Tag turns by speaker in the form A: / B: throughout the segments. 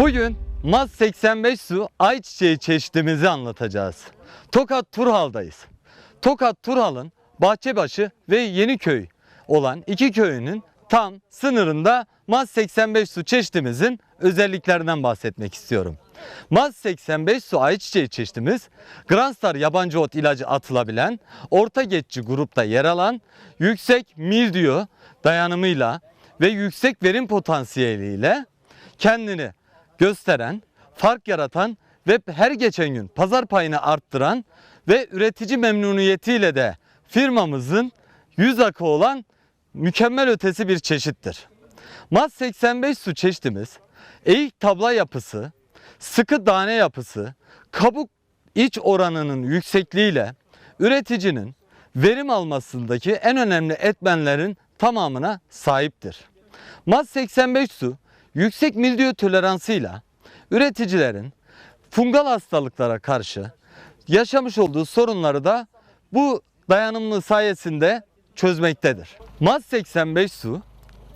A: Bugün Maz 85 su ayçiçeği çeşitimizi anlatacağız. Tokat Turhal'dayız. Tokat Turhal'ın Bahçebaşı ve Yeniköy olan iki köyünün tam sınırında Maz 85 su çeşitimizin özelliklerinden bahsetmek istiyorum. Maz 85 su ayçiçeği çeşitimiz Granstar yabancı ot ilacı atılabilen, orta geçici grupta yer alan, yüksek mildiyo dayanımıyla ve yüksek verim potansiyeliyle kendini gösteren, fark yaratan ve her geçen gün pazar payını arttıran ve üretici memnuniyetiyle de firmamızın yüz akı olan mükemmel ötesi bir çeşittir. Maz 85 su çeşitimiz eğik tabla yapısı, sıkı tane yapısı, kabuk iç oranının yüksekliğiyle üreticinin verim almasındaki en önemli etmenlerin tamamına sahiptir. Maz 85 su yüksek mildiyo toleransıyla üreticilerin fungal hastalıklara karşı yaşamış olduğu sorunları da bu dayanımlı sayesinde çözmektedir. Maz 85 su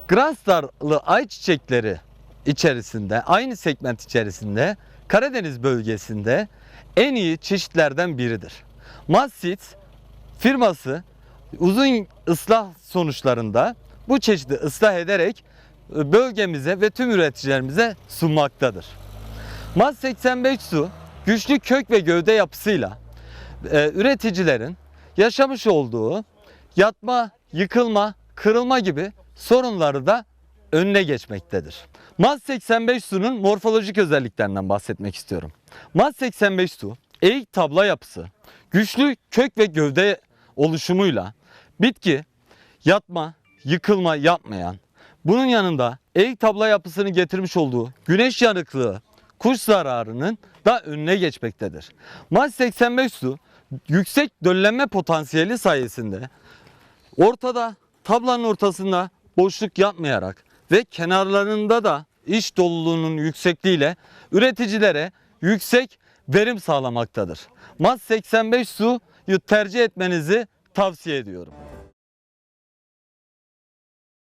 A: Granstarlı ayçiçekleri içerisinde aynı segment içerisinde Karadeniz bölgesinde en iyi çeşitlerden biridir. Mazsit firması uzun ıslah sonuçlarında bu çeşidi ıslah ederek bölgemize ve tüm üreticilerimize sunmaktadır. Maz 85 su güçlü kök ve gövde yapısıyla e, üreticilerin yaşamış olduğu yatma, yıkılma, kırılma gibi sorunları da önüne geçmektedir. Maz 85 su'nun morfolojik özelliklerinden bahsetmek istiyorum. Maz 85 su eğik tabla yapısı, güçlü kök ve gövde oluşumuyla bitki yatma, yıkılma yapmayan, bunun yanında eğik tabla yapısını getirmiş olduğu güneş yanıklığı, kuş zararının da önüne geçmektedir. Maz 85 su yüksek döllenme potansiyeli sayesinde ortada tablanın ortasında boşluk yapmayarak ve kenarlarında da iç doluluğunun yüksekliğiyle üreticilere yüksek verim sağlamaktadır. Maz 85 suyu tercih etmenizi tavsiye ediyorum.